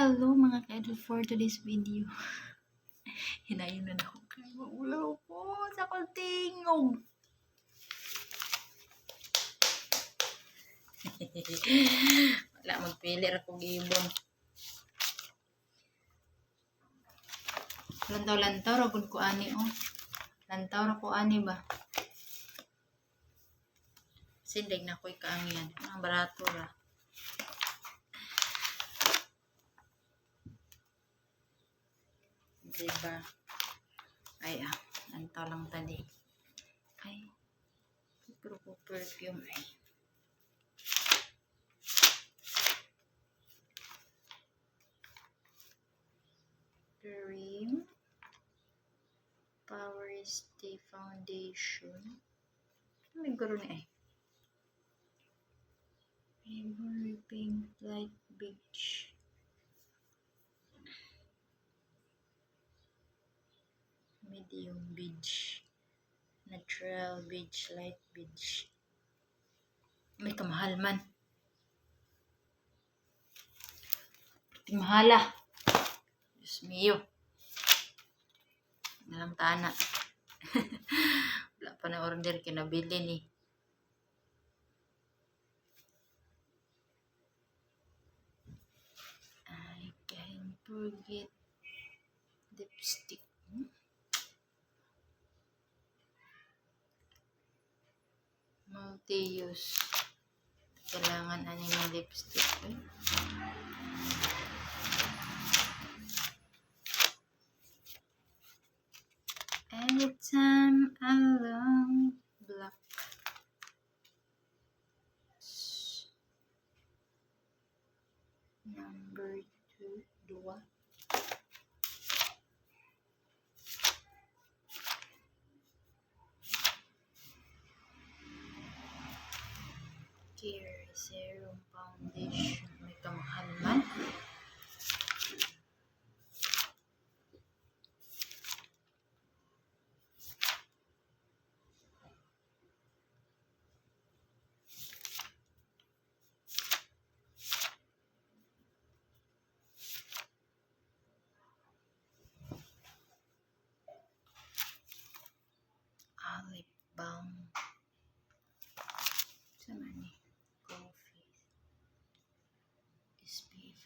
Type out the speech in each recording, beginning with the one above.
Hello mga ka-idol for today's video. Hinayon na ako kay maulaw ko sa kaltingog. Wala magpili ra kong ibon. Lantaw-lantaw ra ko ani oh. Lantaw ra ko ani ba. Sindig na ko'y kaangyan. Ang barato ra. Diba? Ay ah, lantaw lang tadi. Ay, pero ko perfume ay. Cream. Power Stay Foundation. May garo na eh. Ivory Pink Light Beach. Medium beach. Natural beach, light beach. May kamahal man. Pati mahala. Diyos mio. Nalang tana. Wala pa na order kinabili ni. Can't forget lipstick. Multi-use. Kailangan ano yung lipstick. Eh? Anytime alone black. Number two, dua. Care Serum Foundation. May kamahal man. Olive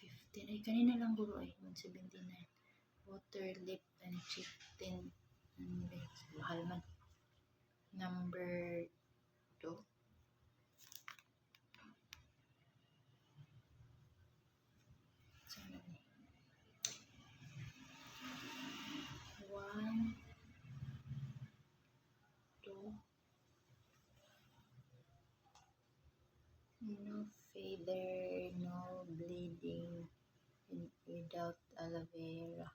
115. Ay, kanina lang guro ay 179. Water, lip, and cheek tint. And lips. Mahal man. Number 2. One, two, no fader. Without aloe vera.